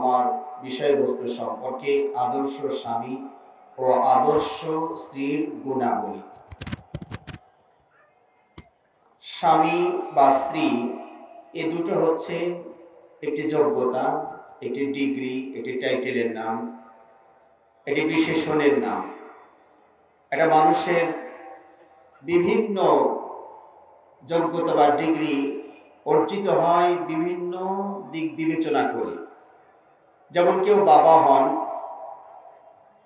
আমার বিষয়বস্তু সম্পর্কে আদর্শ স্বামী ও আদর্শ স্ত্রীর গুণাবলী। স্বামী বা স্ত্রী, এ দুটো হচ্ছে একটি যোগ্যতা, একটি ডিগ্রি, একটি টাইটেলের নাম, একটি বিশেষণের নাম। একটা মানুষের বিভিন্ন যোগ্যতা বা ডিগ্রি অর্জিত হয় বিভিন্ন দিক বিবেচনা করে। যেমন কেউ বাবা হন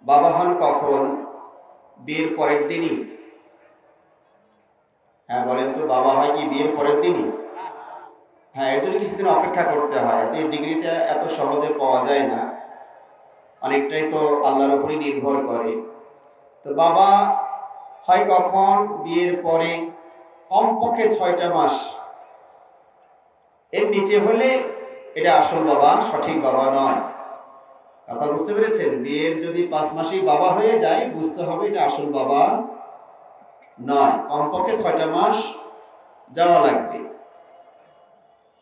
বাবা হন কখন? বিয়ের পরের দিনই। হ্যাঁ বলেন তো, বাবা হয় কি বিয়ের পরের দিনই? হ্যাঁ এর জন্য কিছুদিন অপেক্ষা করতে হয়। এতে ডিগ্রিটা এত সহজে পাওয়া যায় না। অনেকটাই তো আল্লাহর উপরই নির্ভর করে। তো বাবা হয় কখন? বিয়ের পরে কমপক্ষে ছয়টা মাস। এর নিচে হলে এটা আসল বাবা, সঠিক বাবা নয়। কথা বুঝতে পেরেছেন? বিয়ের যদি পাঁচ মাসেই বাবা হয়ে যায়, বুঝতে হবে এটা আসল বাবা নয়। কমপক্ষে ছয়টা মাস যাওয়া লাগবে।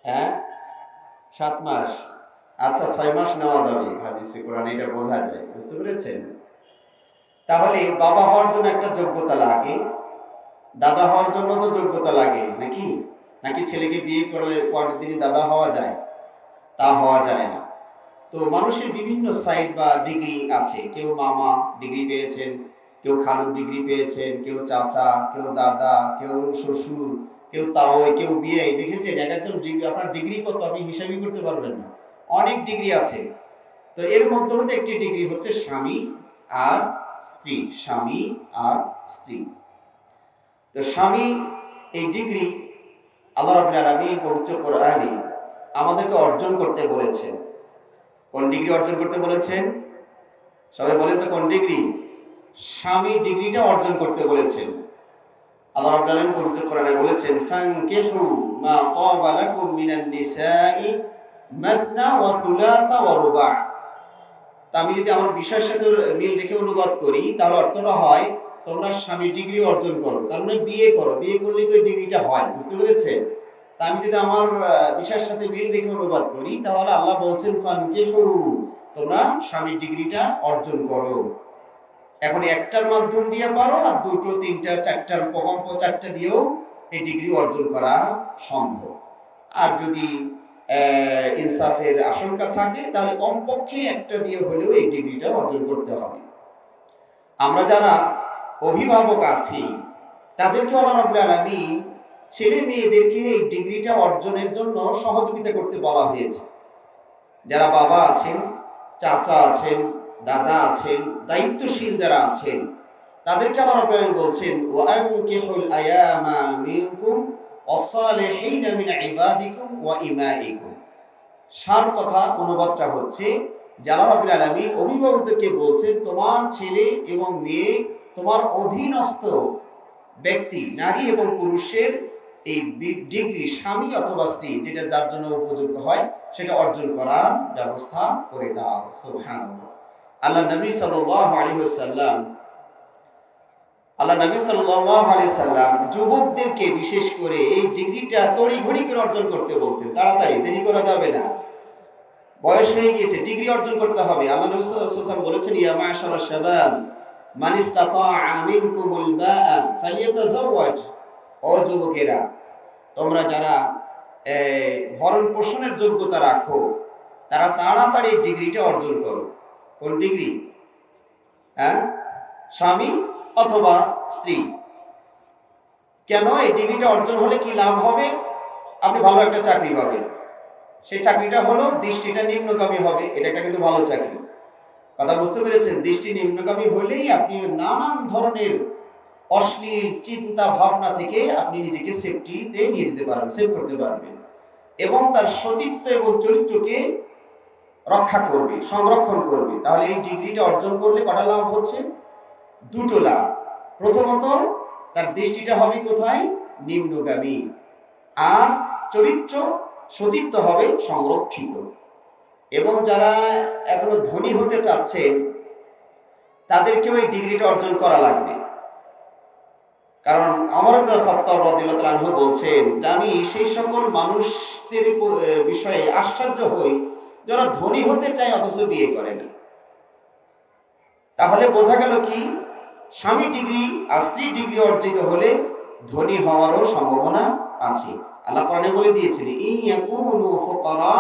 হ্যাঁ? সাত মাস। আচ্ছা ছয় মাস নেওয়া যাবে। হাদিসে, কোরআনে এটা বোঝা যায়। বুঝতে পেরেছেন? তাহলে বাবা হওয়ার জন্য একটা যোগ্যতা লাগে। দাদা হওয়ার জন্য তো যোগ্যতা লাগে, নাকি? নাকি ছেলেকে বিয়ে করলে পরের দিনই দাদা হওয়া যায়? তা হওয়া যায় না। তো মানুষের বিভিন্ন সাইড বা ডিগ্রি আছে। কেউ মামা ডিগ্রি পেয়েছেন, কেউ খালুর ডিগ্রি পেয়েছেন, কেউ চাচা, কেউ দাদা, কেউ শ্বশুর, কেউ তাও কেউ বিয়ে দেখেছেন? এক একজন ডিগ্রি আপনার ডিগ্রি কত? আপনি হিসাবই করতে পারবেন না। অনেক ডিগ্রি আছে। তো এর মধ্যে হতে একটি ডিগ্রি হচ্ছে স্বামী আর স্ত্রী। স্বামী আর স্ত্রী। তো স্বামী, এই ডিগ্রি আল্লাহ রাবুল আলমী পবিত্র কোরআনে আমাদেরকে অর্জন করতে বলেছেন। কোন ডিগ্রি অর্জন করতে বলেছেন? সবাই বলেন তো কোন ডিগ্রি? স্বামী ডিগ্রিটা অর্জন করতে বলেছেন। আল্লাহ রাব্বুল আলামিন পবিত্র কোরআনে বলেছেন, ফানকিহু মা তাবা লাকুম মিনান নিসাই মাসনা ওয়া থুলাসা ওয়া রুবা। তা আমি যদি আমার বিষয়ের সাথে মিল রেখে অনুবাদ করি, তাহলে অর্থটা হয়, তোমরা স্বামী ডিগ্রি অর্জন করো, তার মানে বিয়ে করো। বিয়ে করলেই তো ডিগ্রিটা হয়, বুঝতে পেরেছে তা আমি যদি আমার বিষয়ের সাথে মিল রেখে অনুবাদ করি, তাহলে আল্লাহ বলছেন, ফানকিহু, তোমরা স্বামীর ডিগ্রিটা অর্জন করো। এখন একটার মাধ্যম দিয়ে পারো আর দুটো, তিনটা, চারটার প্রকম্প, চারটা দিয়েও এই ডিগ্রি অর্জন করা সম্ভব। আর যদি ইনসাফের আশঙ্কা থাকে, তাহলে কমপক্ষে একটা দিয়ে হলেও এই ডিগ্রিটা অর্জন করতে হবে। আমরা যারা অভিভাবক আছি তাদেরকে আল্লাহ রাব্বুল আলামিন ছেলে মেয়েদেরকে এই ডিগ্রিটা অর্জনের জন্য সহযোগিতা করতে বলা হয়েছে। যারা বাবা আছেন, চাচা আছেন, দাদা আছেন, দায়িত্বশীল যারা আছেন, তাদেরকে রাব্বুল আলামিন বলছেন ওয়া আনকিহুল আয়ামা মিনকুম ওয়াসালিহিনা মিন ইবাদিকুম ওয়া ইমাইকুম সার কথা, অনুবাদটা হচ্ছে যে আল্লাহ রাব্বুল আলামিন অভিভাবকদেরকে বলছেন, তোমার ছেলে এবং মেয়ে, তোমার অধীনস্থ ব্যক্তি, নারী এবং পুরুষের এই ডিগ্রি স্বামী অথবা স্ত্রী যেটা যার জন্য উপযুক্ত হয়, সেটা অর্জন করার ব্যবস্থা করে দাও। সুবহানাল্লাহ। আল্লাহ নবী সাল্লাম আল্লাহ নবী সাল্লাম যুবকদেরকে বিশেষ করে এই ডিগ্রিটা করে অর্জন করতে বলতেন। তাড়াতাড়ি, দেরি করা যাবে না। বয়স হয়ে গিয়েছে, ডিগ্রি অর্জন করতে হবে। আল্লাহ নবী সাল্লাম বলেছেন, ইয়া মান ফালিয়াতাজাওয়াজ। ও যুবকেরা তোমরা যারা ভরণ পোষণের যোগ্যতা রাখো, তারা তাড়াতাড়ি ডিগ্রিটা অর্জন করো। কোন ডিগ্রি? হ্যাঁ স্বামী অথবা স্ত্রী? কেন এই ডিগ্রিটা অর্জন হলে কি লাভ হবে? আপনি ভালো একটা চাকরি পাবেন। সেই চাকরিটা হলো দৃষ্টিটা নিম্নগামী হবে, এটা একটা কিন্তু ভালো চাকরি। কথা বুঝতে পেরেছেন? দৃষ্টি নিম্নগামী হলেই আপনি নানান ধরনের অশ্লীল চিন্তা ভাবনা থেকে আপনি নিজেকে সেফটিতে নিয়ে যেতে পারবেন সেভ করতে পারবেন। এবং তার সতীত্ব এবং চরিত্রকে রক্ষা করবে, সংরক্ষণ করবে। তাহলে এই ডিগ্রিটা অর্জন করলে কটা লাভ হচ্ছে? দুটো লাভ। প্রথমত, তার দৃষ্টিটা হবে কোথায়? নিম্নগামী। আর চরিত্র সতীত্ব হবে সংরক্ষিত। এবং যারা এখনও ধনী হতে চাচ্ছেন, তাদেরকেও এই ডিগ্রিটা অর্জন করা লাগবে। কারণ আমার বলছেন, যে আমি সেই সকল মানুষদের বিষয়ে আশ্চর্য হই, যারা ধনী হতে চায় অথচ বিয়ে করে না। তাহলে বোঝা গেল কি? স্বামী ডিগ্রি আর স্ত্রী ডিগ্রি অর্জিত হলে ধনী হওয়ারও সম্ভাবনা আছে। আল্লাহ কোরআনে বলে দিয়েছেন, ইন ইয়াকুনু ফুকারা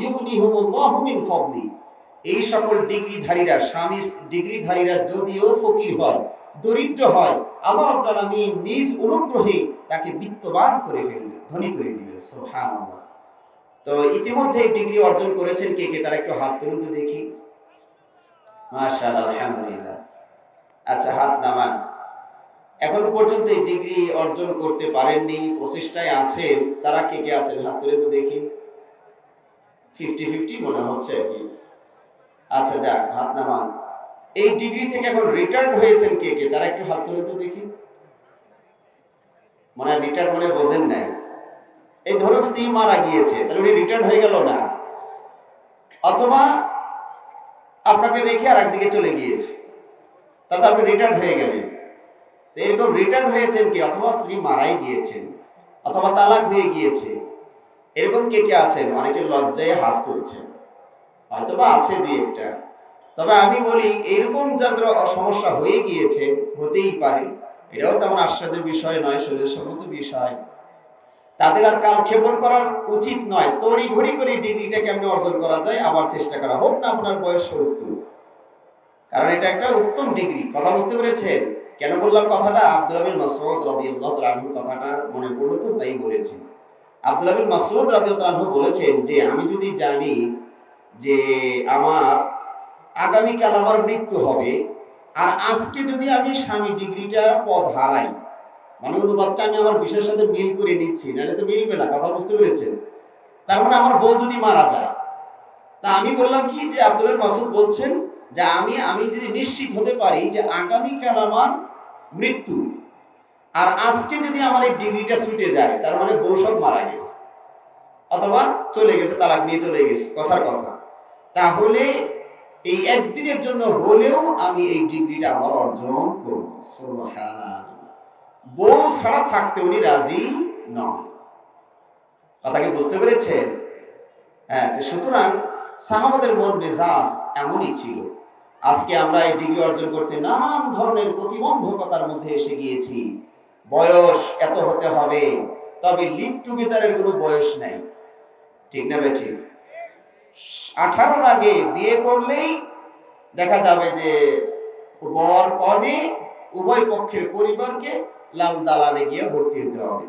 ইউগনিহুমুল্লাহু মিন ফাদলি। এই সকল ডিগ্রিধারীরা, স্বামী ডিগ্রিধারীরা যদিও ফকির হয় দরিদ্র হয়, আল্লাহ রাব্বুল আলামিন নিজ অনুগ্রহে তাকে বিত্তবান করে ফেলবে, ধনী করে দিবে, সুবহানাল্লাহ। তো ইতিমধ্যে ডিগ্রি অর্জন করেছেন কে কে? তারা একটু হাত তুলুন তো দেখি। মাশাআল্লাহ, আলহামদুলিল্লাহ। আচ্ছা হাত নামান। এখন পর্যন্ত এই ডিগ্রি অর্জন করতে পারেননি, প্রচেষ্টায় আছেন। তারা কে কে আছেন? হাত তুলে তো দেখি। ফিফটি ফিফটি মনে হচ্ছে আর কি। আচ্ছা যাক, হাত নামান। এই ডিগ্রি থেকে এখন রিটার্ন হয়েছেন কে কে? তারা একটু হাত তুলে তো দেখি। মানে রিটায়ার্ড মানে বোঝেন নাই। এই ধরুন স্ত্রী মারা গিয়েছে, তাহলে উনি রিটার্ন হয়ে গেল না? অথবা আপনাকে রেখে আর একদিকে চলে গিয়েছে তাতে আপনি রিটার্ন হয়ে গেলেন। এরকম রিটার্ন হয়েছেন কি? অথবা স্ত্রী মারাই গিয়েছেন, অথবা তালাক হয়ে গিয়েছে। এরকম কে কে আছেন? অনেকে লজ্জায় হাত তুলছেন। হয়তো বা আছে দুই একটা। তবে আমি বলি, এরকম যাদের সমস্যা হয়ে গিয়েছে, হতেই পারে। এটাও তেমন আশ্বাদের বিষয় নয় শরীরসম্মত বিষয়। তাদের আর কালক্ষেপণ করার উচিত নয়। তড়ি ঘড়ি করে ডিগ্রিটা কেমনে অর্জন করা যায়, আবার চেষ্টা করা হোক না, আপনার বয়স সত্তর। কারণ এটা একটা উত্তম ডিগ্রি, কথা বুঝতে পেরেছেন? কেন বললাম কথাটা? আব্দুল আবিন মাসউদ রাদিয়াল্লাহু তাআলা আনহু কথাটা মনে পড়ল তো, তাই বলেছি। আব্দুল আবিন মাসউদ রাদিয়াল্লাহু বলেছেন যে, আমি যদি জানি যে, আমার আগামীকাল আমার মৃত্যু হবে, আর আজকে যদি আমি স্বামী ডিগ্রিটার পদ হারাই মানে অনুবাদটা আমি আমার বিষয়ের সাথে মিল করে নিচ্ছি, নাহলে তো মিলবে না, কথা বুঝতে পেরেছেন? তার মানে আমার বউ যদি মারা যায়, তা আমি বললাম কি যে আব্দুল মাসুদ বলছেন যে আমি আমি যদি নিশ্চিত হতে পারি যে আগামীকাল আমার মৃত্যু, আর আজকে যদি আমার এই ডিগ্রিটা ছুটে যায়, তার মানে বউ সব মারা গেছে, অথবা চলে গেছে, তালাক নিয়ে চলে গেছে, কথার কথা। তাহলে এই একদিনের জন্য হলেও আমি এই ডিগ্রিটা আমার অর্জন করব। বউ ছাড়া থাকতে উনি রাজি নন কথা কি বুঝতে পেরেছেন? হ্যাঁ সুতরাং সাহাবাদের মন মেজাজ এমনই ছিল। আজকে আমরা এই ডিগ্রি অর্জন করতে নানান ধরনের প্রতিবন্ধকতার মধ্যে এসে গিয়েছি। বয়স এত হতে হবে, তবে লিভ টুগেদারের কোনো বয়স নাই। ঠিক না বে ঠিক? আঠারোর আগে বিয়ে করলেই দেখা যাবে যে বর কনে উভয় পক্ষের পরিবারকে লাল দালানে গিয়ে ভর্তি হতে হবে।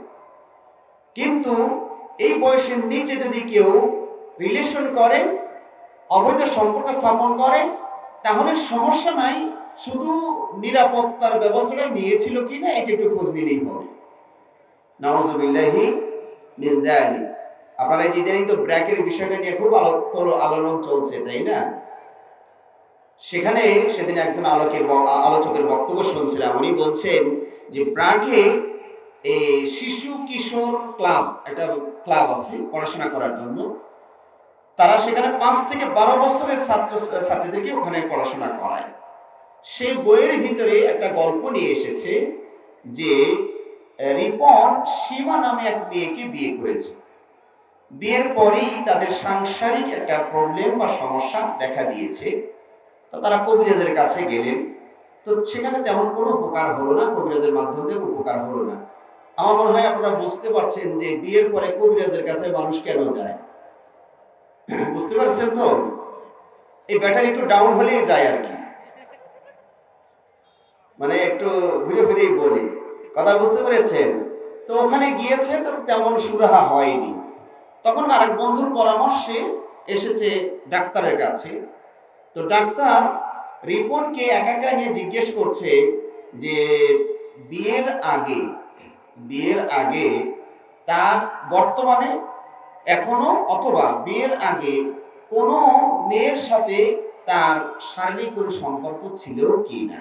কিন্তু এই বয়সের নিচে যদি কেউ রিলেশন করে, অবৈধ সম্পর্ক স্থাপন করে, তাহলে সমস্যা নাই, শুধু নিরাপত্তার ব্যবস্থাটা নিয়েছিল কিনা এটা একটু খোঁজ নিলেই হবে। নওয়াজবিল্লাহি মিন যালিক। আপনারা ইদানিং তো ব্র্যাকের বিষয়টা নিয়ে খুব আলো আলোড়ন চলছে, তাই না? সেখানে সেদিন একজন আলোকের আলোচকের বক্তব্য শুনছিলাম। উনি বলছেন যে ব্রাকে এই শিশু কিশোর ক্লাব, একটা ক্লাব আছে পড়াশোনা করার জন্য, তারা সেখানে পাঁচ থেকে বারো বছরের ছাত্র ছাত্রীদেরকে ওখানে পড়াশোনা করায়। সেই বইয়ের ভিতরে একটা গল্প নিয়ে এসেছে যে রিপন সীমা নামে এক মেয়েকে বিয়ে করেছে। বিয়ের পরেই তাদের সাংসারিক একটা প্রবলেম বা সমস্যা দেখা দিয়েছে। তো তারা কবিরাজের কাছে গেলেন। তো সেখানে তেমন কোনো উপকার হলো না, কবিরাজের মাধ্যমে উপকার হলো না। আমার মনে হয় আপনারা বুঝতে পারছেন যে বিয়ের পরে কবিরাজের কাছে মানুষ কেন যায়। বুঝতে পারছেন তো? এই ব্যাটারি একটু ডাউন হলেই যায় আর কি। মানে একটু ঘুরে ফিরেই বলি। কথা বুঝতে পেরেছেন? তো ওখানে গিয়েছে, তো তেমন সুরাহা হয়নি। তখন আরেক বন্ধুর পরামর্শে এসেছে ডাক্তারের কাছে। তো ডাক্তার রিপনকে একা একা নিয়ে জিজ্ঞেস করছে যে, বিয়ের আগে বিয়ের আগে তার বর্তমানে এখনও অথবা বিয়ের আগে কোনো মেয়ের সাথে তার শারীরিক কোনো সম্পর্ক ছিল কি না?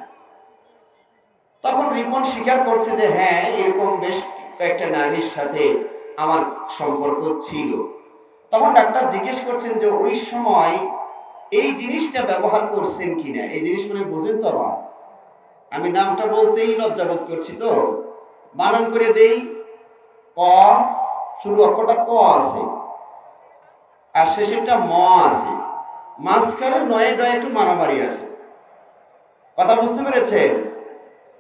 তখন রিপন স্বীকার করছে যে হ্যাঁ এরকম বেশ কয়েকটা নারীর সাথে আমার সম্পর্ক ছিল। তখন ডাক্তার জিজ্ঞেস করছেন যে, ওই সময় এই জিনিসটা ব্যবহার করছেন কিনা? এই জিনিস মানে বোঝেন তো বা আমি নামটা বলতেই লজ্জাবোধ করছি তো। বানান করে দেই, ক শুরু অক্ষরটা ক আছে, আর শেষেরটা ম আছে। মাঝখানে নয় ডয় একটু মারামারি আছে। কথা বুঝতে পেরেছেন?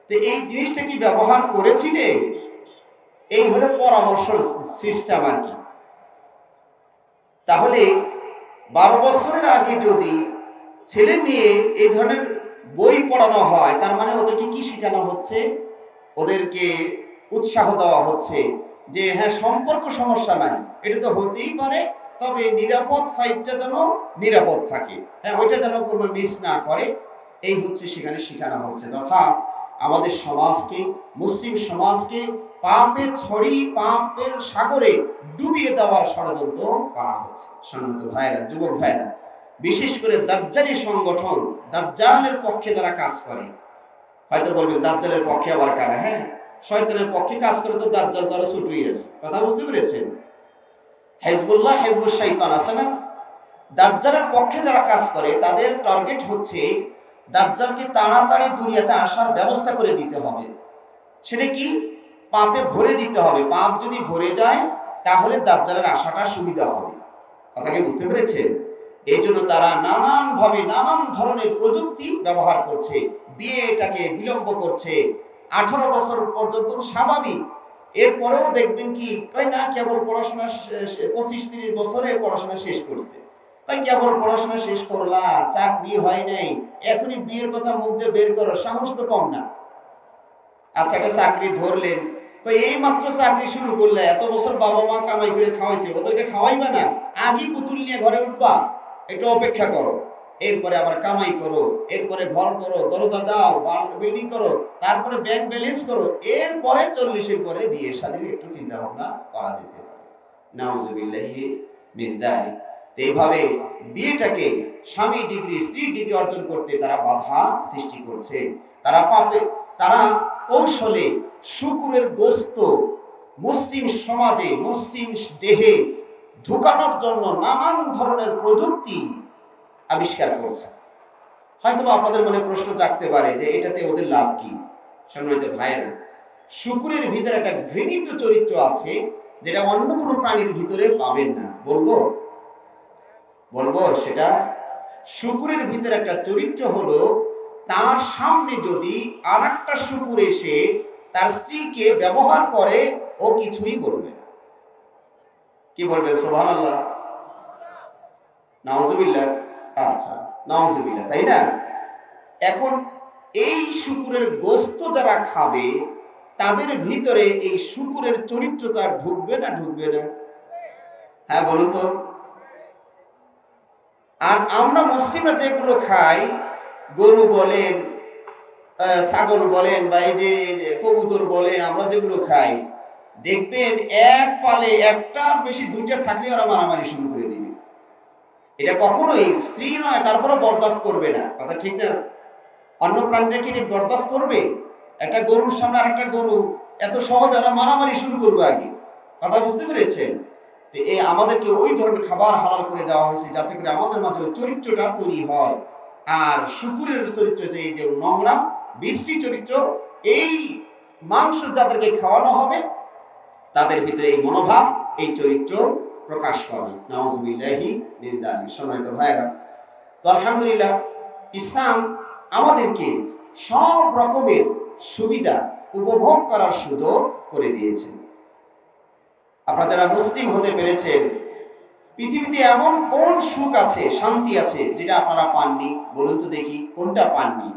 তো এই জিনিসটা কি ব্যবহার করেছিলে? এই হলো পরামর্শ সিস্টেম আর কি। তাহলে বারো বছরের আগে যদি ছেলে মেয়ে এই ধরনের বই পড়ানো হয়, তার মানে ওদেরকে কি শেখানো হচ্ছে? ওদেরকে উৎসাহ দেওয়া হচ্ছে যে হ্যাঁ সম্পর্ক সমস্যা নাই, এটা তো হতেই পারে, তবে নিরাপদ সাইডটা যেন নিরাপদ থাকে। হ্যাঁ ওইটা যেন কোনো মিস না করে, এই হচ্ছে সেখানে শেখানো হচ্ছে। তথা আমাদের সমাজকে, মুসলিম সমাজকে পাপে ছড়ি পাপের সাগরে ডুবিয়ে দেওয়ার ষড়যন্ত্র করা হয়েছে। সম্মানিত ভাইরা যুবক ভাইরা বিশেষ করে দাজ্জালি সংগঠন, দাজ্জালের পক্ষে যারা কাজ করে, হয়তো বলবেন দাজ্জালের পক্ষে আবার কারা হ্যাঁ? শয়তানের পক্ষে কাজ করে তো দাজ্জাল তো আরও ছুটুই আছে। কথা বুঝতে পেরেছেন? হেজবুল্লাহ হেজবুল শৈতান আছে না? দাজ্জালের পক্ষে যারা কাজ করে, তাদের টার্গেট হচ্ছে দাজ্জালকে তাড়াতাড়ি দুনিয়াতে আসার ব্যবস্থা করে দিতে হবে। সেটা কি? পাপে ভরে দিতে হবে। পাপ যদি ভরে যায়, তাহলে দাজ্জালের আসাটা সুবিধা হবে। কথা কি বুঝতে পেরেছেন? এই জন্য তারা নানান ভাবে নানান ধরনের প্রযুক্তি ব্যবহার করছে। বিয়েটাকে বিলম্ব করছে। আঠারো বছর পর্যন্ত তো স্বাভাবিক। এরপরেও দেখবেন কি কই না, কেবল পড়াশোনা পঁচিশ তিরিশ বছরে পড়াশোনা শেষ করছে। কই কেবল পড়াশোনা শেষ করলা, চাকরি হয় নাই, এখনই বিয়ের কথা মুখ দিয়ে বের করো, সাহস তো কম না। আচ্ছা একটা চাকরি ধরলেন এই মাত্র চাকরি শুরু করলে এত বছর বাবা মা কামাই করে খাওয়াইছে, ওদেরকে খাওয়াইবা না? আগে পুতুল নিয়ে ঘরে উঠবা, একটু অপেক্ষা করো। এরপরে আবার কামাই করো, এরপরে ঘর করো, দরজা দাও বিল্ডিং করো, তারপরে ব্যাংক ব্যালেন্স করো, এরপরে চল্লিশের পরে বিয়ের সাথে একটু চিন্তা ভাবনা করা যেতে পারে। নাউজুবিল্লাহি মিন এইভাবে বিয়েটাকে স্বামী ডিগ্রি, স্ত্রী ডিগ্রি অর্জন করতে তারা বাধা সৃষ্টি করছে। তারা পাবে তারা কৌশলে শুকুরের গোস্ত মুসলিম সমাজে, মুসলিম দেহে ঢুকানোর জন্য নানান ধরনের প্রযুক্তি আবিষ্কার করছে। হয়তো আপনাদের মনে প্রশ্ন জাগতে পারে যে এটাতে ওদের লাভ কি? সম্মানিত ভাইয়েরা, শুকুরের ভিতরে একটা ঘৃণিত চরিত্র আছে যেটা অন্য কোনো প্রাণীর ভিতরে পাবেন না। বলব? বলব সেটা শুকুরের ভিতরে একটা চরিত্র হলো তার সামনে যদি আর একটা শুকুর এসে তার স্ত্রীকে ব্যবহার করে, ও কিছুই বলবে না। কি বলবে? সোহান আল্লাহ নাওজুবিল্লাহ আচ্ছা নাওজুবিল্লাহ তাই না? এখন এই শুকুরের গোস্ত যারা খাবে, তাদের ভিতরে এই শুকুরের চরিত্রতা ঢুকবে না ঢুকবে না। হ্যাঁ বলুন তো। আর আমরা মুসলিমরা যেগুলো খাই গরু বলেন ছাগল বলেন বা এই যে কবুতর বলেন, আমরা যেগুলো খাই, দেখবেন এক পালে একটার বেশি দুইটা থাকলে ওরা মারামারি শুরু করে দিবে। এটা কখনোই স্ত্রী নয়, তারপরে বরদাস্ত করবে না। কথা ঠিক না? অন্য প্রাণীরা কি বরদাস্ত করবে? একটা গরুর সামনে আরেকটা গরু, এত সহজে ওরা মারামারি শুরু করবে আগে। কথা বুঝতে পেরেছেন? এই আমাদেরকে ওই ধরনের খাবার হালাল করে দেওয়া হয়েছে, যাতে করে আমাদের মাঝে ওই চরিত্রটা তৈরি হয়। আর শুকুরের চরিত্র যে যে নোংরা বৃষ্টি চরিত্র, এই মাংস যাদেরকে খাওয়ানো হবে, তাদের ভিতরে এই মনোভাব, এই চরিত্র প্রকাশ পাবে নওয়াজবিল্লাহি সম্মানিত ভাইরা তো আলহামদুলিল্লাহ, ইসলাম আমাদেরকে সব রকমের সুবিধা উপভোগ করার সুযোগ করে দিয়েছে। আপনারা যারা মুসলিম হতে পেরেছেন পৃথিবীতে এমন কোন সুখ আছে, শান্তি আছে যেটা আপনারা পাননি? বলুন তো দেখি, কোনটা পাননি?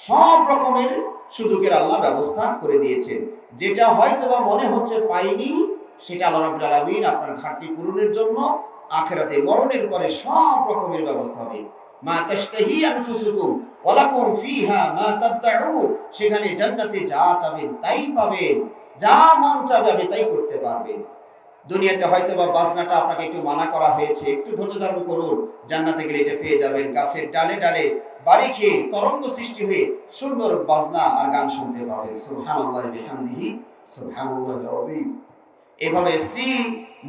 সব রকমের সুযোগের আল্লাহ ব্যবস্থা করে দিয়েছেন। যেটা হয়তো বা মনে হচ্ছে পাইনি, সেটা আল্লাহ রাব্বুল আলামিন আপনার ঘাটতি পূরণের জন্য আখেরাতে মরণের পরে সব রকমের ব্যবস্থা হবে। মা তাশতাহি আনফুসুকুম, ওয়ালাকুম ফিহা মা তাদউন সেখানে জান্নাতে যা চাবেন তাই পাবেন, যা মন চাবে আপনি তাই করতে পারবেন। দুনিয়াতে হয়তো বা বাজনাটা আপনাকে একটু মানা করা হয়েছে, একটু ধৈর্য ধারণ করুন, জান্নাতে গেলে এটা পেয়ে যাবেন। গাছের ডালে ডালে বাড়ি খেয়ে তরঙ্গ সৃষ্টি হয়ে সুন্দর বাজনা আর গান শুনতে পাবেন সুবহানাল্লাহ বিহামদিহি সুবহানাল্লাহিল আযীম। এভাবে স্ত্রী,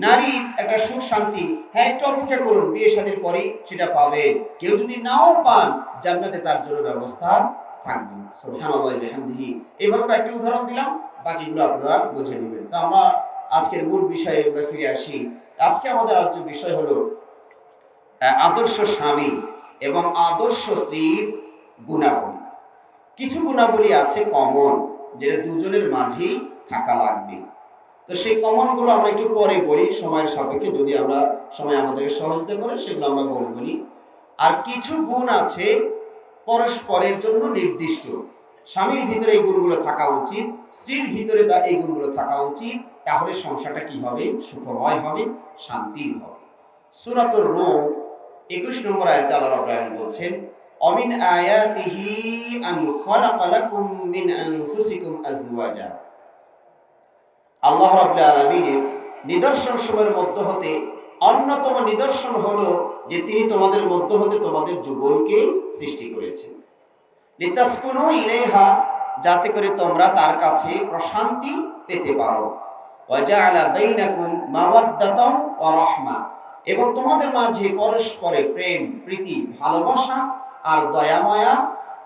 নারী একটা সুখ শান্তি হ্যাঁ একটু অপেক্ষা করুন, বিয়ে শাদীর পরে সেটা পাবেন। কেউ যদি নাও পান, জান্নাতে তার জন্য ব্যবস্থা থাকবে। সুবহানাল্লাহ বিহামদিহি। এইভাবে কয়েকটি উদাহরণ দিলাম, বাকিগুলো আপনারা বুঝে নেবেন। তো আমরা আজকের মূল বিষয়ে আমরা ফিরে আসি। আজকে আমাদের আলোচ্য বিষয় হলো আদর্শ স্বামী এবং আদর্শ স্ত্রীর গুণাবলী। কিছু গুণাবলী আছে কমন যেটা দুজনের মাঝেই থাকা লাগবে। তো সেই কমনগুলো আমরা একটু পরে বলি, সময়ের সাপেক্ষে যদি আমরা সময় আমাদেরকে সহযোগিতা করে, সেগুলো আমরা বলবনি আর কিছু গুণ আছে পরস্পরের জন্য নির্দিষ্ট। স্বামীর ভিতরে এই গুণগুলো থাকা উচিত, স্ত্রীর ভিতরে তা, এই গুণগুলো থাকা উচিত তাহলে সংসারটা কি হবে? সুখময় হবে, শান্তির হবে। সুরাতুর রোম একুশ নম্বর আয়াতে আল্লাহ রাব্বুল বলছেন, অমিন আয়াতিহি আন খালাকা লাকুম মিন আনফুসিকুম আজওয়াজা। আল্লাহ রাব্বুল আলামিনের নিদর্শন সময়ের মধ্য হতে অন্যতম নিদর্শন হলো যে তিনি তোমাদের মধ্য হতে তোমাদের যুগলকে সৃষ্টি করেছেন। লিতাসকুনু ইলাইহা, যাতে করে তোমরা তার কাছে প্রশান্তি পেতে পারো। এবং তোমাদের মাঝে পরস্পরে প্রেম, প্রীতি, ভালোবাসা আর দয়া মায়া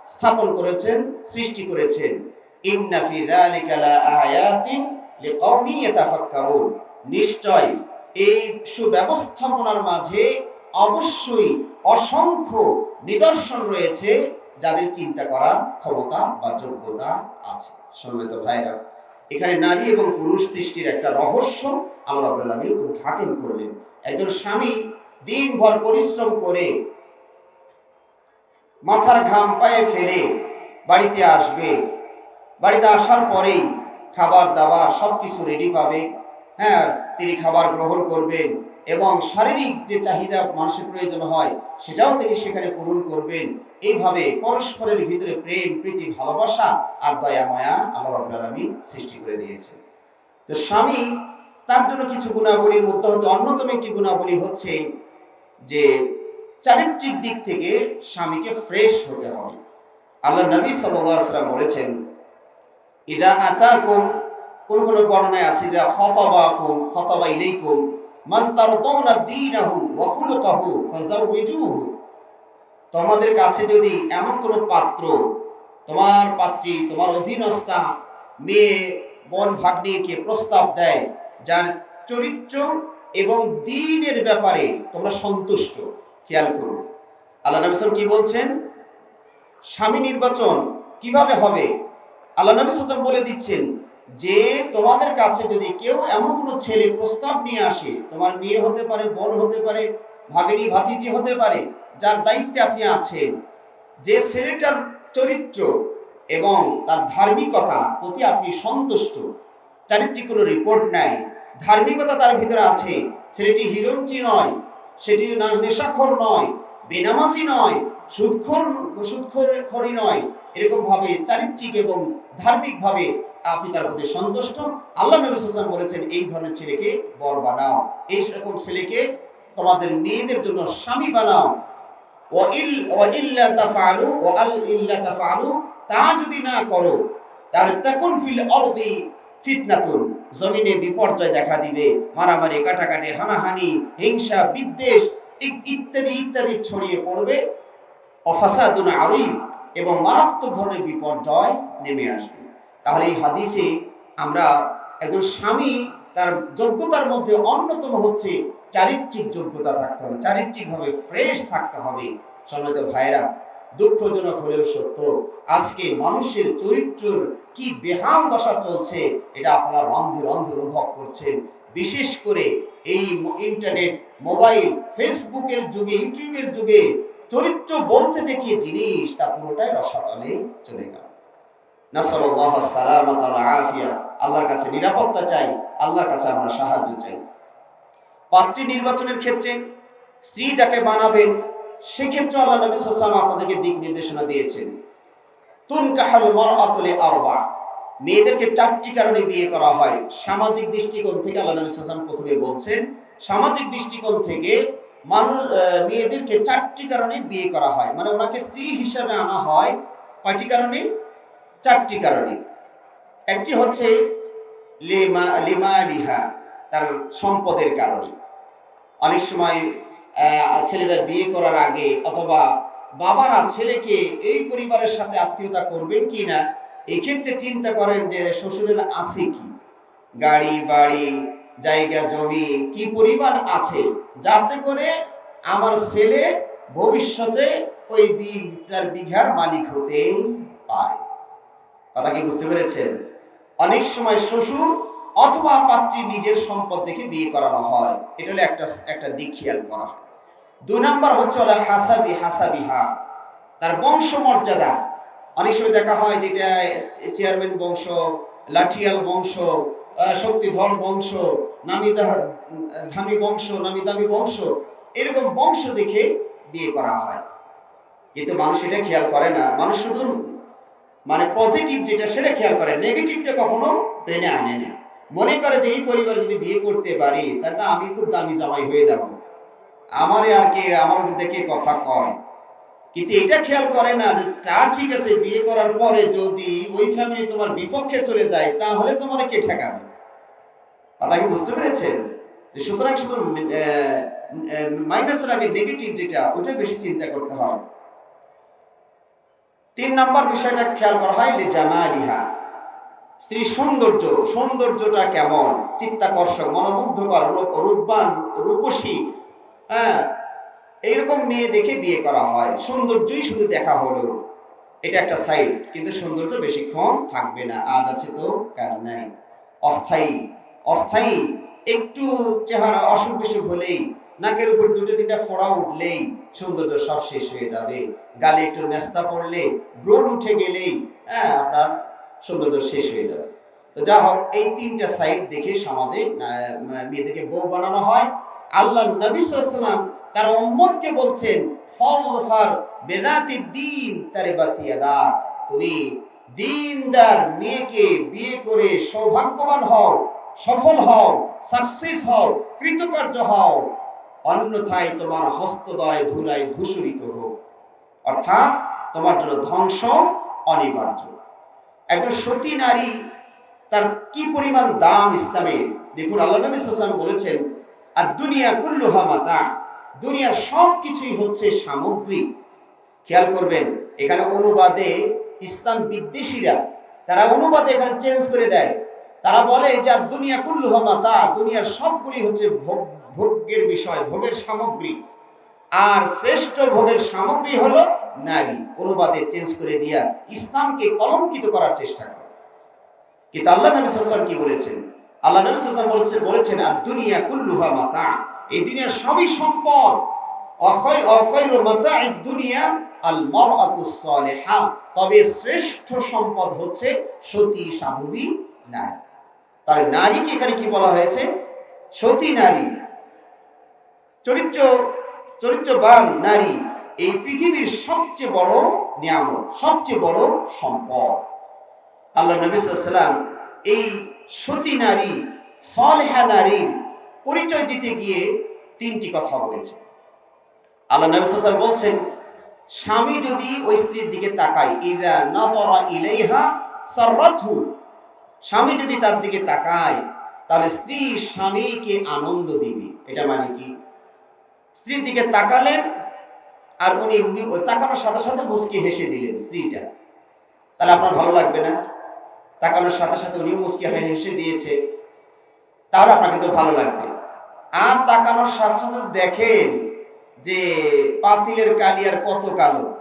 স্থাপন করেছেন, সৃষ্টি করেছেন। নিশ্চয় এই সুব্যবস্থাপনার মাঝে অবশ্যই অসংখ্য নিদর্শন রয়েছে, যাদের চিন্তা করার ক্ষমতা বা যোগ্যতা আছে। সম্মানিত ভাইরা এখানে নারী এবং পুরুষ সৃষ্টির একটা রহস্য আল্লাহ রাব্বুল আলামিন উদ্ঘাটন করলেন। একজন স্বামী দিনভর পরিশ্রম করে মাথার ঘাম পায়ে ফেলে বাড়িতে আসবে। বাড়িতে আসার পরেই খাবার দাবার সব কিছু রেডি পাবে। হ্যাঁ তিনি খাবার গ্রহণ করবেন। এবং শারীরিক যে চাহিদা মানুষের প্রয়োজন হয়, সেটাও তিনি সেখানে পূরণ করবেন। এইভাবে পরস্পরের ভিতরে প্রেম, প্রীতি, ভালোবাসা আর দয়া, মায়া আল্লাহ রাব্বুল আলামিন সৃষ্টি করে দিয়েছে। তো স্বামী তার জন্য কিছু গুণাবলীর মধ্যে হতে অন্যতম একটি গুণাবলী হচ্ছে যে চারিত্রিক দিক থেকে স্বামীকে ফ্রেশ হতে হবে। আল্লাহ নবী সাল্লাম বলেছেন, ইদা আতা কোন কোন বর্ণনায় আছে যে খতাবাকুম, খতাবা ইলাইকুম মান তারদাউনা দীনাহু ওয়া খুলুকাহু ফাযাওয়িজুহু তোমাদের কাছে যদি এমন কোন পাত্র, তোমার পাত্রী, তোমার অধীনস্থা মেয়ে, বোন, ভাগ্নিকে প্রস্তাব দেয়, যার চরিত্র এবং দিনের ব্যাপারে তোমরা সন্তুষ্ট, খেয়াল করো। আল্লাহ নবী কি বলছেন? স্বামী নির্বাচন কীভাবে হবে? আল্লাহ নবী বলে দিচ্ছেন যে তোমাদের কাছে যদি কেউ এমন কোনো ছেলে প্রস্তাব নিয়ে আসে, তোমার মেয়ে হতে পারে, বোন হতে পারে, ভাগিনী, ভাতিজি হতে পারে, যার দায়িত্বে আপনি আছেন, যে ছেলেটার চরিত্র এবং তার ধার্মিকতা প্রতি আপনি সন্তুষ্ট চারিত্রিক কোনো রিপোর্ট নাই ধার্মিকতা তার ভিতরে আছে, ছেলেটি হিরঞ্চি নয়, সেটি নেশাখর নয়, বেনামাজি নয়, সুদখোর সুদখোর খরি নয় এরকম ভাবে চারিত্রিক এবং ধার্মিক ভাবে আপনি তার প্রতি সন্তুষ্ট। আল্লাহ নবী সাল্লাল্লাহু বলেছেন, এই ধরনের ছেলেকে বর বানাও। এই সেরকম ছেলেকে তোমাদের মেয়েদের জন্য স্বামী বানাও। তা যদি না করো, তাহলে তাকুন ফিল আরদি ফিতনাতুন। জমিনে বিপর্যয় দেখা দিবে, মারামারি, কাটাকাটি, হানাহানি, হিংসা, বিদ্বেষ ইত্যাদি ইত্যাদি ছড়িয়ে পড়বে। অফাসাদুন আরই এবং মারাত্মক ধরনের বিপর্যয় নেমে আসবে। তাহলে এই হাদিসে আমরা একজন স্বামী তার যোগ্যতার মধ্যে অন্যতম হচ্ছে চারিত্রিক যোগ্যতা থাকতে হবে, চারিত্রিকভাবে ফ্রেশ থাকতে হবে। সম্মানিত ভাইরা দুঃখজনক হলেও সত্য, আজকে মানুষের চরিত্রের কি বেহাল দশা চলছে এটা আপনারা রন্ধে রন্ধে অনুভব করছেন। বিশেষ করে এই ইন্টারনেট মোবাইল ফেসবুকের যুগে ইউটিউবের যুগে চরিত্র বলতে যে কি জিনিস তা পুরোটাই রসাতলে চলে গেল। নাসাল্লাহ সালামাত আফিয়া। আল্লাহর কাছে নিরাপত্তা চাই, আল্লাহর কাছে আমরা সাহায্য চাই। পাত্রী নির্বাচনের ক্ষেত্রে স্ত্রী যাকে বানাবেন, সেক্ষেত্রে আল্লাহ নবী সাল্লাম আপনাদেরকে দিক নির্দেশনা দিয়েছেন। তুন কাহাল মরআতুলি আরবা মেয়েদেরকে চারটি কারণে বিয়ে করা হয়। সামাজিক দৃষ্টিকোণ থেকে আল্লাহ নবী সাল্লাম প্রথমে বলছেন, সামাজিক দৃষ্টিকোণ থেকে মানুষ মেয়েদেরকে চারটি কারণে বিয়ে করা হয়। মানে ওনাকে স্ত্রী হিসাবে আনা হয়। কয়টি কারণে? চারটি কারণে। একটি হচ্ছে লিহা তার সম্পদের কারণে। অনেক সময় ছেলেরা বিয়ে করার আগে অথবা বাবারা ছেলেকে এই পরিবারের সাথে আত্মীয়তা করবেন কি না, এক্ষেত্রে চিন্তা করেন যে শ্বশুরের আছে কি? গাড়ি, বাড়ি, জায়গা, জমি, কি পরিমাণ আছে? যাতে করে আমার ছেলে ভবিষ্যতে ওই দুই চার বিঘার মালিক হতে পারে। কথা কি বুঝতে পেরেছেন? অনেক সময় শ্বশুর অথবা পাত্রী নিজের সম্পদ দেখে বিয়ে করানো হয়। এটা হলো একটা একটা দিক খেয়াল করা। হয় দুই নাম্বার হচ্ছে হলো হাসাবি, হাসাবিহা। তার বংশ মর্যাদা অনেক সময় দেখা হয় যেটা চেয়ারম্যান বংশ, লাঠিয়াল বংশ শক্তিধর বংশ, নামি ধামি বংশ, নামি দামি বংশ, এরকম বংশ দেখে বিয়ে করা হয়। কিন্তু মানুষ এটা খেয়াল করে না। মানুষ শুধু মানে পজিটিভ যেটা সেটা খেয়াল করে নেগেটিভটা কখনো ব্রেনে আনে না। মনে করে যে এই পরিবারে যদি বিয়ে করতে পারি, তাহলে আমি খুব দামি জামাই হয়ে যাব। আমারে আর কে, আমার দেখে কথা কয়? কিন্তু এটা খেয়াল করে না যে তার ঠিক আছে, বিয়ে করার পরে যদি ওই ফ্যামিলি তোমার বিপক্ষে চলে যায়, তাহলে তোমার কে ঠেকাবে? কথা কি বুঝতে পেরেছেন? যে সুতরাং শুধু মাইনাসের আগে নেগেটিভ যেটা ওটা বেশি চিন্তা করতে হয়। তিন নম্বর বিষয়টা খেয়াল করা হয় জামালিহা। স্ত্রী সৌন্দর্য, সৌন্দর্যটা কেমন? চিত্তাকর্ষক, মনোমুগ্ধকর, রূপ- রূপবান, রূপসী হ্যাঁ এইরকম মেয়ে দেখে বিয়ে করা হয়। সৌন্দর্যই শুধু দেখা হলো। এটা একটা সাইড, কিন্তু সৌন্দর্য বেশিক্ষণ থাকবে না। আজ আছে তো, কাল নাই। অস্থায়ী অস্থায়ী, একটু চেহারা অসুখ বিসুখ হলেই নাকের উপর দুটো তিনটা ফোড়া উঠলেই সৌন্দর্য সব শেষ হয়ে যাবে। গালে একটু মেস্তা পড়লে ব্রণ উঠে গেলেই হ্যাঁ আপনার সৌন্দর্য শেষ হয়ে যাবে। তো যা হোক এই তিনটা সাইড দেখে সমাজে আহ, মেয়েদেরকে বউ বানানো হয়। আল্লাহ নবী সাল্লাম তার উম্মতকে বলছেন ফলফার বেদাতি দিন তারে বাতিয়াদা তুমি দিনদার মেয়েকে বিয়ে করে সৌভাগ্যবান হও সফল হও সাকসেস হও কৃতকার্য হও অন্যথায় তোমার হস্তদয় ধুলায় ধূসরিত হোক। অর্থাৎ তোমার জন্য ধ্বংস অনিবার্য। একজন সতী নারী তার কি পরিমাণ দাম ইসলামে? দেখুন, আল্লাহ নবী সাল্লাম বলেছেন আর দুনিয়া কুল্লুহা মাতা। দুনিয়ার সব কিছুই হচ্ছে সামগ্রিক খেয়াল করবেন, এখানে অনুবাদে ইসলাম বিদ্বেষীরা, তারা অনুবাদে এখানে চেঞ্জ করে দেয়। তারা বলে যে দুনিয়া কুল্লুহা মাতা। দুনিয়ার সবগুলি হচ্ছে ভোগ ভোগ্যের বিষয়, ভোগের সামগ্রী। আর শ্রেষ্ঠ ভোগের সামগ্রী হলো নারী। অনুবাদে চেঞ্জ করে দিয়া ইসলামকে কলঙ্কিত করার চেষ্টা করে। কিন্তু আল্লাহ নবী সাল্লাম কি বলেছেন? আল্লাহ নবী সাল্লাম বলেছেন বলেছেন আর দুনিয়া কুল্লুহা মাতা। এই দুনিয়ার সবই সম্পদ। অক্ষয় অক্ষয় মাতা এই দুনিয়া আল মারআতুস সালিহা তবে শ্রেষ্ঠ সম্পদ হচ্ছে সতী, সাধবী নারী। তার নারীকে এখানে কি বলা হয়েছে? সতী নারী চরিত্র, চরিত্রবান নারী এই পৃথিবীর সবচেয়ে বড় নিয়ামত, সবচেয়ে বড় সম্পদ। আল্লাহ নবী সাল্লাম এই সতী নারী, সলেহা নারীর পরিচয় দিতে গিয়ে তিনটি কথা বলেছে আল্লাহ নবী সাল্লাম বলছেন, স্বামী যদি ওই স্ত্রীর দিকে তাকায় ইদা নবরা ইলাইহা সাররাতহু। স্বামী যদি তার দিকে তাকায়, তাহলে স্ত্রী স্বামীকে আনন্দ দিবে। এটা মানে কি? স্ত্রীর দিকে তাকালেন আর উনি তাকানোর সাথে সাথে মুচকি হেসে দিলেন স্ত্রীটা। তাহলে আপনার ভালো লাগবে না? তাকানোর সাথে সাথে উনিও হয়ে হেসে দিয়েছে। তাহলে আপনার কিন্তু ভালো লাগবে। আর তাকানোর সাথে সাথে দেখেন যে পাতিলের কালিয়ার কত কালো।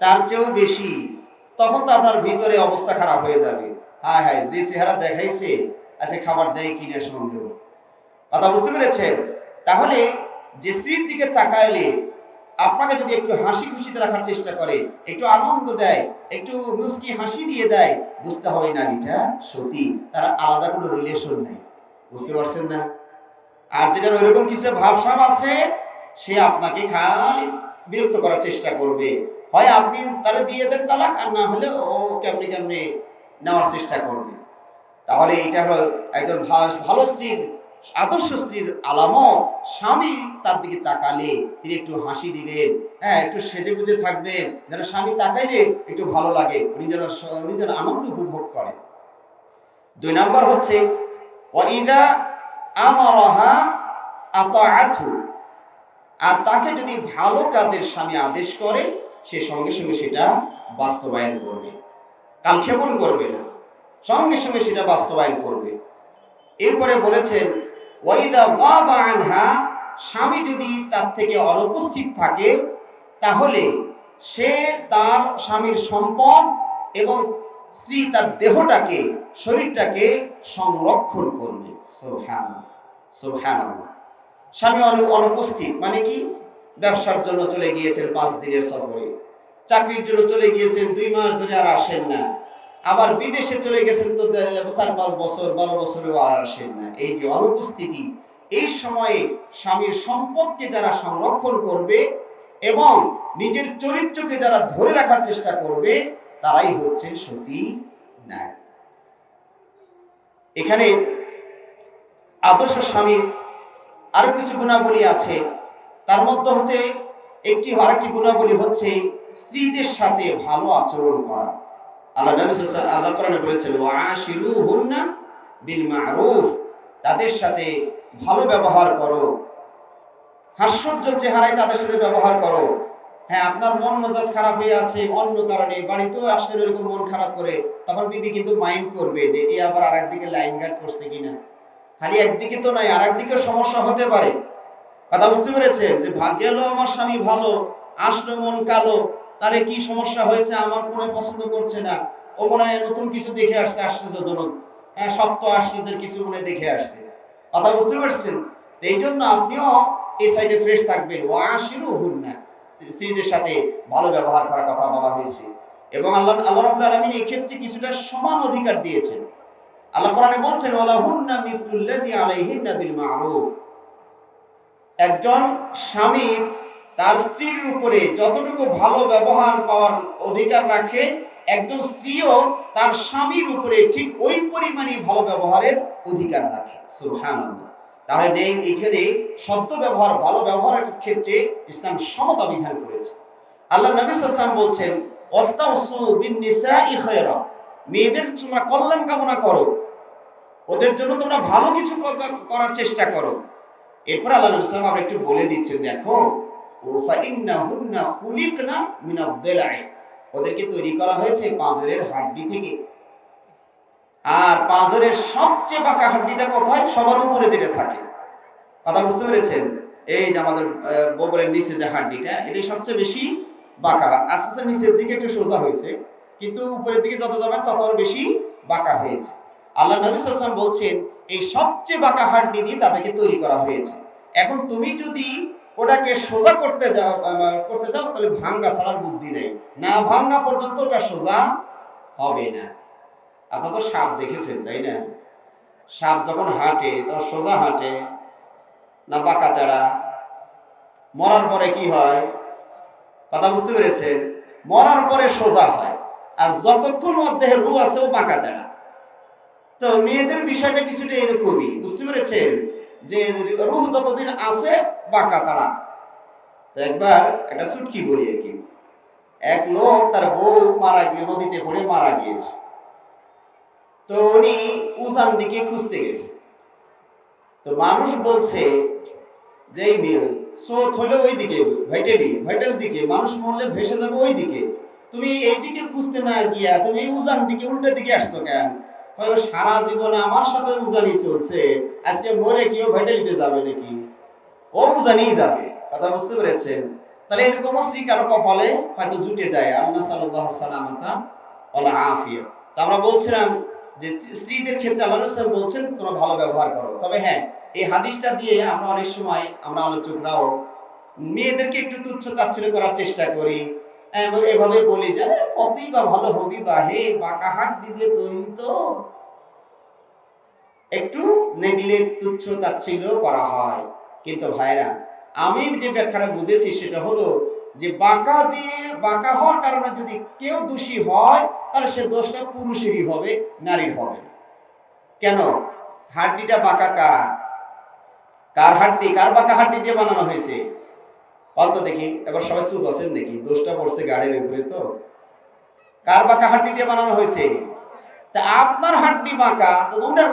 তার চেয়েও বেশি। তখন তো আপনার ভিতরে অবস্থা খারাপ হয়ে যাবে। হায় হায়, যে চেহারা দেখাইছে আচ্ছা খাবার দেয় কিনে সন্দেহ। কথা বুঝতে পেরেছেন? তাহলে যে স্ত্রীর দিকে তাকাইলে আপনাকে যদি একটু হাসি খুশিতে রাখার চেষ্টা করে, একটু আনন্দ দেয়, একটু মুস্কি হাসি দিয়ে দেয়, বুঝতে হবে নারীটা সতী, তার আলাদা কোনো রিলেশন নেই। বুঝতে পারছেন না? আর যেটার ওইরকম কিছু ভাবসাব আছে, সে আপনাকে খালি বিরক্ত করার চেষ্টা করবে। হয় আপনি তারা দিয়ে দেন তালাক, আর না হলে ও কেমনি কেমনি নেওয়ার চেষ্টা করবে। তাহলে এটা হলো একজন ভালো স্ত্রীর আদর্শ স্ত্রীর আলামত, স্বামী তার দিকে তাকালে তিনি একটু হাসি দিবেন হ্যাঁ একটু সেজে গুজে থাকবেন, যেন স্বামী তাকাইলে একটু ভালো লাগে, উনি যেন উনি যেন আনন্দ উপভোগ করে দুই নাম্বার হচ্ছে, ওয়াইদা আমারহা আতাআতহু আর তাকে যদি ভালো কাজের স্বামী আদেশ করে, সে সঙ্গে সঙ্গে সেটা বাস্তবায়ন করবে। কালক্ষেপণ করবে না, সঙ্গে সঙ্গে সেটা বাস্তবায়ন করবে। এরপরে বলেছেন ওয়াইদা গাবা আনহা, স্বামী যদি তার থেকে অনুপস্থিত থাকে, তাহলে সে তার স্বামীর সম্পদ এবং স্ত্রী তার দেহটাকে, শরীরটাকে সংরক্ষণ করবে। সোহান সোহান স্বামী অনু- অনুপস্থিত মানে কি? ব্যবসার জন্য চলে গিয়েছেন পাঁচ দিনের সফরে। চাকরির জন্য চলে গিয়েছেন দুই মাস ধরে আর আসেন না। আবার বিদেশে চলে গেছেন তো চার পাঁচ বছর, বারো বছরেও আর আসেন না। এই যে অনুপস্থিতি, এই সময়ে স্বামীর সম্পদকে যারা সংরক্ষণ করবে এবং নিজের চরিত্রকে যারা ধরে রাখার চেষ্টা করবে, তারাই হচ্ছে সতী নারী। এখানে আদর্শ স্বামীর আরও কিছু গুণাবলী আছে। তার মধ্যে হতে একটি আরেকটি গুণাবলী হচ্ছে স্ত্রীদের সাথে ভালো আচরণ করা। আল্লাহ নবী আল্লাহ কোরআনে বলেছেন, ওয়াশিরুহুন্না বিল মারুফ তাদের সাথে ভালো ব্যবহার করো। চেহারায় তাদের সাথে ব্যবহার করো। হ্যাঁ আপনার মন খারাপ হয়ে আছে, অন্য কারণে বাড়িতেও আসলে এরকম মন খারাপ করে, তখন বিবি কিন্তু মাইন্ড করবে যে, এ আবার আর একদিকে লাইন গার্ড করছে কিনা? খালি একদিকে তো নয় আর একদিকে সমস্যা হতে পারে। কথা বুঝতে পেরেছেন? যে, ভাগ্য এলো আমার স্বামী ভালো, আসলো মন কালো তারে কি সমস্যা হয়েছে আমার মনে পছন্দ করছে না। ও মনে হয় নতুন কিছু দেখে আসছে আশ্চর্যজনক। হ্যাঁ সপ্ত আশ্চর্যের কিছু মনে দেখে আসছে। কথা বুঝতে পারছেন? এই জন্য আপনিও এই সাইডে ফ্রেশ থাকবেন। ওয়াশিরু হুন্না স্ত্রীদের সাথে ভালো ব্যবহার করার কথা বলা হয়েছে। এবং আল্লাহ আল্লাহ রাব্বুল আলামিন এই ক্ষেত্রে কিছুটা সমান অধিকার দিয়েছেন। আল্লাহ কোরআনে বলছেন ওয়ালা হুন্না মিথলুল্লাযী আলাইহিন্না বিল মারুফ। একজন স্বামীর তার স্ত্রীর উপরে যতটুকু ভালো ব্যবহার পাওয়ার অধিকার রাখে, একজন স্ত্রীও তার স্বামীর উপরে ঠিক ওই পরিমাণে ভালো ব্যবহারের অধিকার রাখে। তাহলে নেই, এখানে সত্য ব্যবহার, ভালো ব্যবহারের ক্ষেত্রে ইসলাম সমতা বিধান করেছে। আল্লাহ নবী সাল্লাল্লাহু বলছেন, ওয়াস্তাউসু বিন নিসাই খায়রা। মেয়েদের তোমরা কল্যাণ কামনা করো। ওদের জন্য তোমরা ভালো কিছু করার চেষ্টা করো। এরপর আল্লাহ নবী আবার একটু বলে দিচ্ছেন, দেখো ওদেরকে তৈরি করা হয়েছে পাঁজরের হাড্ডি থেকে। আর পাঁজরের সবচেয়ে বাঁকা হাড্ডিটা কোথায়? সবার উপরে যেটা থাকে। কথা বুঝতে পেরেছেন? এই যে আমাদের বগলের নিচে যে হাড্ডিটা এটাই সবচেয়ে বেশি বাঁকা। আস্তে আস্তে নিচের দিকে একটু সোজা হয়েছে, কিন্তু উপরের দিকে যত যাবেন তত আরও বেশি বাঁকা হয়েছে। আল্লাহ নবী সাল্লাম বলছেন, এই সবচেয়ে বাঁকা হাড্ডি দিয়ে তাদেরকে তৈরি করা হয়েছে। এখন তুমি যদি ওটাকে সোজা করতে যাও করতে যাও, তাহলে ভাঙ্গা ছাড়ার বুদ্ধি নেই। না ভাঙ্গা পর্যন্ত ওটা সোজা হবে না। আপনারা তো সাপ দেখেছেন, তাই না? সাপ যখন হাঁটে, তখন সোজা হাঁটে, না বাঁকা তেড়া। মরার পরে কি হয়? কথা বুঝতে পেরেছেন? মরার পরে সোজা হয়। আর যতক্ষণ ওর মধ্যে রু আছে, ও বাঁকা তেড়া। তো মেয়েদের বিষয়টা কিছুটা এরকমই, বুঝতে পেরেছেন? যে রুহ যতদিন আছে, বাঁকা তারা। তো একবার একটা সুটকি বলি আর কি। এক লোক তার বউ মারা গিয়ে, নদীতে পড়ে মারা গিয়েছে। তো উনি উজান দিকে খুঁজতে গেছে। তো মানুষ বলছে যে মেয়ে, স্রোত হলো ওই দিকে ভাইটেলি ভাইটাল দিকে। মানুষ মরলে ভেসে যাবে ওই দিকে তুমি এই দিকে খুঁজতে না গিয়া, তুমি উজান দিকে, উল্টা দিকে আসছো কেন? সারা জীবনে আমার সাথে উজানি চলছে, আজকে মরে কেউ ভাইটালিতে যাবে নাকি? ও উজানিই যাবে, কথা বুঝতে পেরেছেন? তাহলে এরকম স্ত্রী কারও কপালে হয়তো জুটে যায়, আল্লাহ সাল্লাহ সালামাতা ওলা আফিয়া। তো আমরা বলছিলাম যে স্ত্রীদের ক্ষেত্রে আল্লাহ বলছেন, তোমরা ভালো ব্যবহার করো। তবে হ্যাঁ এই হাদিসটা দিয়ে আমরা অনেক সময় আমরা আলোচকরাও মেয়েদেরকে একটু তুচ্ছ তাচ্ছিল্য করার চেষ্টা করি। এবং এভাবে বলি যে কতই বা ভালো হবি বা, হে, বাঁকা হাড্ডি দিয়ে তৈরি তো। একটু নেগলেক্ট তুচ্ছ তাচ্ছিল্য করা হয়। কিন্তু ভাইরা আমি যে ব্যাখ্যাটা বুঝেছি সেটা হলো যে, বাঁকা দিয়ে, বাঁকা হওয়ার কারণে যদি কেউ দোষী হয়, তাহলে সে দোষটা পুরুষেরই হবে, নারীর হবে। কেন? হাড্ডিটা বাঁকা কার? কার হাড্ডি? কার বাঁকা হাড্ডি দিয়ে বানানো হয়েছে? অন্ত দেখি, এবার সবাই চুপ আছেন নাকি? দোষটা পড়ছে গাড়ির উপরে তো। কার বাঁকা হাড্ডি দিয়ে বানানো হয়েছে? তা আপনার হাড্ডি বাঁকা, তো ওনার